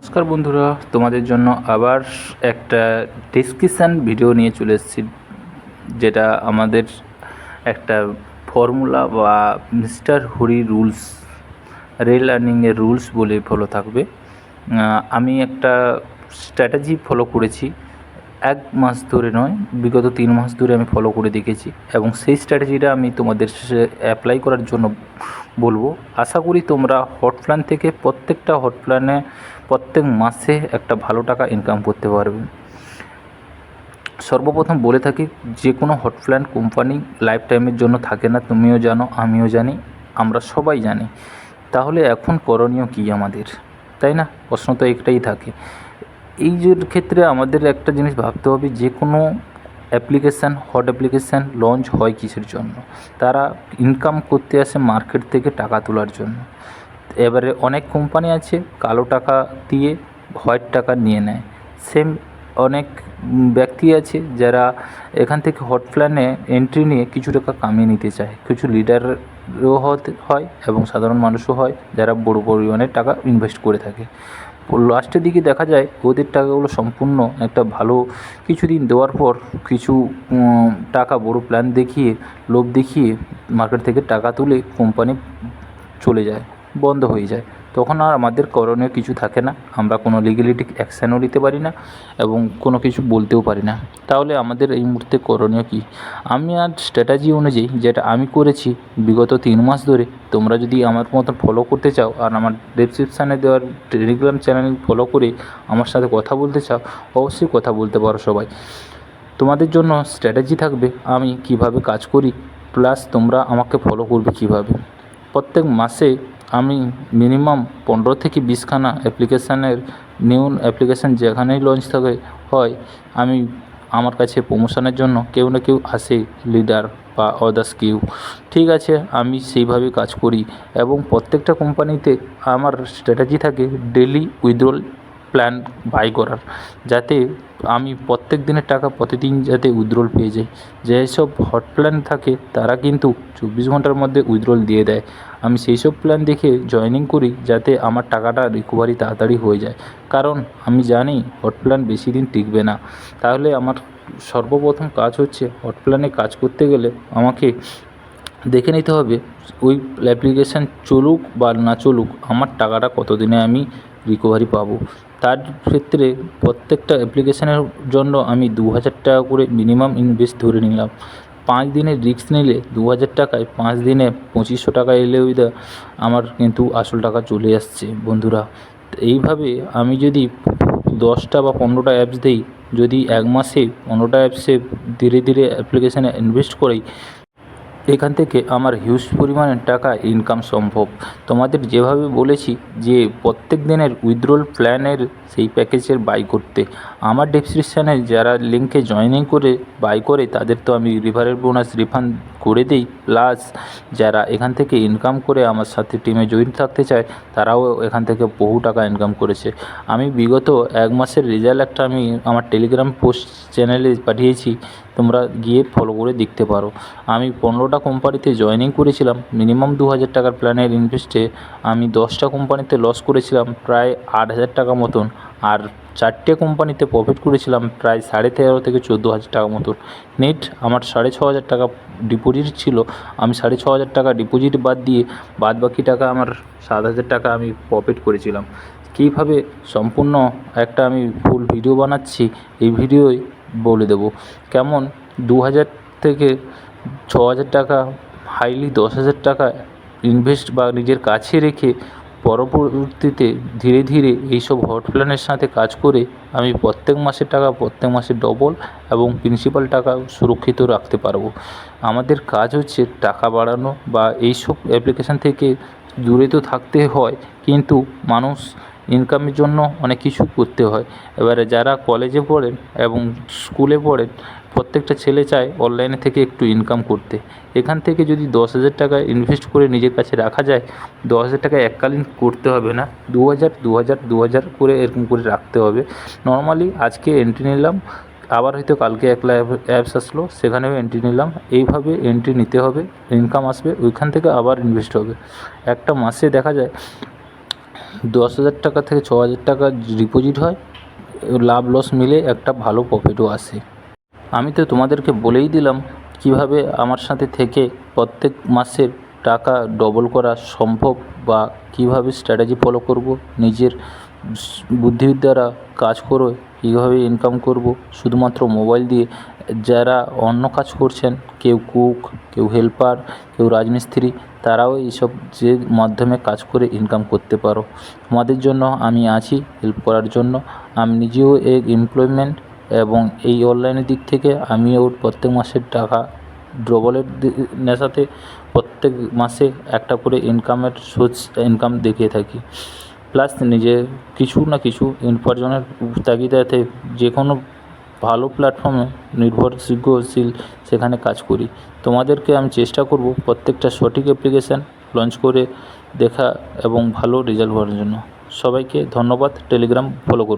নমস্কার বন্ধুরা, তোমাদের জন্য আবার একটা ডিসক্রিপশান ভিডিও নিয়ে চলে এসেছি, যেটা আমাদের একটা ফর্মুলা বা মিস্টার হুরি রুলস রেল আর্নিংয়ের রুলস বলে ফলো থাকবে। আমি একটা স্ট্র্যাটেজি ফলো করেছি, এক মাস ধরে নয়, বিগত তিন মাস ধরে আমি ফলো করে দেখেছি এবং সেই স্ট্র্যাটেজিটা আমি তোমাদের শেষে অ্যাপ্লাই করার জন্য বলব। আশা করি তোমরা হট প্ল্যান থেকে প্রত্যেকটা হট প্ল্যানে প্রত্যেক মাসে একটা ভালো টাকা ইনকাম করতে পারবে সর্বপ্রথম বলে থাকি, যে কোনো হট প্ল্যান কোম্পানি লাইফ টাইমের জন্য থাকে না, তুমিও জানো, আমিও জানি, আমরা সবাই জানি। তাহলে এখন করণীয় কী আমাদের? তাই না? প্রশ্ন তো একটাই থাকে। এই যে ক্ষেত্রে আমাদের একটা জিনিস ভাবতে হবে, যে কোনো অ্যাপ্লিকেশান হট অ্যাপ্লিকেশান লঞ্চ হয় কিসের জন্য? তারা ইনকাম করতে আসে মার্কেট থেকে টাকা তোলার জন্য। এবারে অনেক কোম্পানি আছে, কালো টাকা দিয়ে হোয়াইট টাকা নিয়ে নেয়। সেম অনেক ব্যক্তি আছে যারা এখান থেকে হট প্ল্যানে এন্ট্রি নিয়ে কিছু টাকা কামিয়ে নিতে চায়। কিছু লিডারও হয় এবং সাধারণ মানুষও হয় যারা বড় পরিমাণে টাকা ইনভেস্ট করে থাকে। লাস্টের দিকে দেখা যায় ওদের টাকাগুলো সম্পূর্ণ একটা ভালো কিছুদিন দেওয়ার পর কিছু টাকা বড় প্ল্যান দেখিয়ে, লোভ দেখিয়ে মার্কেট থেকে টাকা তুলে কোম্পানি চলে যায়। বন্ধ হয়ে যায়। তখন আর আমাদের করণীয় কিছু থাকে না। আমরা কোনো লিগ্যালিটি অ্যাকশানও নিতে পারি না এবং কোনো কিছু বলতেও পারি না। তাহলে আমাদের এই মুহূর্তে করণীয় কী? আমি আর স্ট্র্যাটাজি অনুযায়ী যেটা আমি করেছি বিগত তিন মাস ধরে, তোমরা যদি আমার মতো ফলো করতে চাও আর আমার ডেসক্রিপশানে দেওয়ার টেলিগ্রাম চ্যানেল ফলো করে আমার সাথে কথা বলতে চাও, অবশ্যই কথা বলতে পারো সবাই। তোমাদের জন্য স্ট্র্যাটেজি থাকবে আমি কীভাবে কাজ করি প্লাস তোমরা আমাকে ফলো করবে কীভাবে। প্রত্যেক মাসে আমি মিনিমাম পনেরো থেকে বিশখানা অ্যাপ্লিকেশানের, নিউ অ্যাপ্লিকেশান যেখানেই লঞ্চ থাকে, হয়, আমি আমার কাছে প্রমোশনের জন্য কেউ না কেউ আসে লিডার বা অদার্স কেউ। ঠিক আছে, আমি সেইভাবে কাজ করি এবং প্রত্যেকটা কোম্পানিতে আমার স্ট্র্যাটেজি থাকে ডেলি উইথড্রল প্ল্যান বাই করার। যাতে আমি প্রত্যেক দিনের টাকা প্রতিদিন যাতে উইথড্রল পেয়ে যাই। যেসব হট প্ল্যান থাকে, তারা কিন্তু চব্বিশ ঘণ্টার মধ্যে উইথড্রল দিয়ে দেয়। আমি সেই সব প্ল্যান দেখে জয়েনিং করি, যাতে আমার টাকাটা রিকভারি তাড়াতাড়ি হয়ে যায়। কারণ আমি জানি হট প্ল্যান বেশি দিন টিকবে না। তাহলে আমার সর্বপ্রথম কাজ হচ্ছে হট প্ল্যানে কাজ করতে গেলে আমাকে দেখে নিতে হবে, ওই অ্যাপ্লিকেশান চলুক বা না চলুক, আমার টাকাটা কতদিনে আমি রিকভারি পাবো। তার ক্ষেত্রে প্রত্যেকটা অ্যাপ্লিকেশানের জন্য আমি দু হাজার টাকা করে মিনিমাম ইনভেস্ট ধরে নিলাম। পাঁচ দিনের রিস্ক নিলে দু হাজার টাকায় পাঁচ দিনে পঁচিশশো টাকা এলেও দা আমার কিন্তু আসল টাকা চলে আসছে, বন্ধুরা। এইভাবে আমি যদি দশটা বা পনেরোটা অ্যাপস দিই, যদি এক মাসে পনেরোটা অ্যাপসে ধীরে ধীরে অ্যাপ্লিকেশানে ইনভেস্ট করি এখান থেকে আমার হিউজ পরিমাণের টাকা ইনকাম সম্ভব। তোমাদের যেভাবে বলেছি যে প্রত্যেক দিনের উইথড্রল প্ল্যানের সেই প্যাকেজের বাই করতে, আমার ডেসক্রিপশানে যারা লিঙ্কে জয়েনিং করে বাই করে, তাদের তো আমি রিভারের বোনাস রিফান্ড করে দিই। প্লাস যারা এখান থেকে ইনকাম করে আমার সাথে টিমে জয়েন থাকতে চায়, তারাও এখান থেকে বহু টাকা ইনকাম করেছে। আমি বিগত এক মাসের রেজাল্ট একটা আমি আমার টেলিগ্রাম পোস্ট চ্যানেলে পাঠিয়েছি, তোমরা গিয়ে ফলো করে দেখতে পারো। আমি পনেরোটা কোম্পানিতে জয়েনিং করেছিলাম। মিনিমাম দু হাজার টাকার প্ল্যানের ইনভেস্টে আমি দশটা কোম্পানিতে লস করেছিলাম, প্রায় আট হাজার টাকা মতন। আর চারটে কোম্পানিতে প্রফিট করেছিলাম, প্রায় সাড়ে তেরো থেকে চোদ্দ হাজার টাকা মতন। নেট আমার সাড়ে ছ হাজার টাকা ডিপোজিট ছিল। আমি সাড়ে ছ হাজার টাকা ডিপোজিট বাদ দিয়ে বাদ বাকি টাকা আমার সাত হাজার টাকা আমি প্রফিট করেছিলাম। কীভাবে সম্পূর্ণ একটা আমি ফুল ভিডিও বানাচ্ছি, এই ভিডিওয় বলে দেবো। কেমন? দু হাজার থেকে ছ হাজার টাকা হাইলি দশ হাজার টাকা ইনভেস্ট বা নিজের কাছে রেখে পরবর্তীতে ধীরে ধীরে এইসব হট প্ল্যানের সাথে কাজ করে আমি প্রত্যেক মাসের টাকা, প্রত্যেক মাসে ডবল এবং প্রিন্সিপাল টাকা সুরক্ষিত রাখতে পারব। আমাদের কাজ হচ্ছে টাকা বাড়ানো বা এইসব অ্যাপ্লিকেশান থেকে দূরে তো থাকতে হয়, কিন্তু মানুষ ইনকামের জন্য অনেক কিছু করতে হয়। এবারে যারা কলেজে পড়েন এবং স্কুলে পড়েন, প্রত্যেকটা ছেলে চায় অনলাইনে থেকে একটু ইনকাম করতে। এখান থেকে যদি দশ হাজার টাকা ইনভেস্ট করে নিজের কাছে রাখা যায়, দশ হাজার টাকা এককালীন করতে হবে না। দু হাজার দু হাজার দু হাজার করে এরকম করে রাখতে হবে। নর্মালি আজকে এন্ট্রি নিলাম, আবার হয়তো কালকে এক অ্যাপস আসলো, সেখানেও এন্ট্রি নিলাম। এইভাবে এন্ট্রি নিতে হবে ইনকাম আসবে, ওইখান থেকে আবার ইনভেস্ট হবে। একটা মাসে দেখা যায় দশ হাজার টাকা থেকে ছ হাজার টাকা ডিপোজিট হয়, লাভ লস মিলে একটা ভালো প্রফিটও আসে। আমি তো তোমাদেরকে বলেই দিলাম কীভাবে আমার সাথে থেকে প্রত্যেক মাসের টাকা ডবল করা সম্ভব বা কীভাবে স্ট্র্যাটেজি ফলো করব, নিজের বুদ্ধির দ্বারা কাজ করে কীভাবে ইনকাম করব। শুধুমাত্র মোবাইল দিয়ে যারা অন্য কাজ করছেন, কেউ কুক কেউ হেল্পার কেউ রাজমিস্ত্রি, তারাও এইসব যে মাধ্যমে কাজ করে ইনকাম করতে পারো। তোমাদের জন্য আমি আছি হেল্প করার জন্য। আমি নিজেও এক এমপ্লয়মেন্ট এবং এই অনলাইনের দিক থেকে আমিও প্রত্যেক মাসের টাকা ডবলের দি- নেশাতে প্রত্যেক মাসে একটা করে ইনকামের সোর্স ইনকাম দেখিয়ে থাকি। প্লাস নিজে কিছু না কিছু উপার্জনের তাগিদাতে যে কোনো ভালো প্ল্যাটফর্মে নির্ভরযোগ্যশীল সেখানে কাজ করি। তোমাদেরকে আমি চেষ্টা করব প্রত্যেকটা সঠিক অ্যাপ্লিকেশান লঞ্চ করে দেখা এবং ভালো রেজাল্ট হওয়ার জন্য। সবাইকে ধন্যবাদ। টেলিগ্রাম ফলো করুন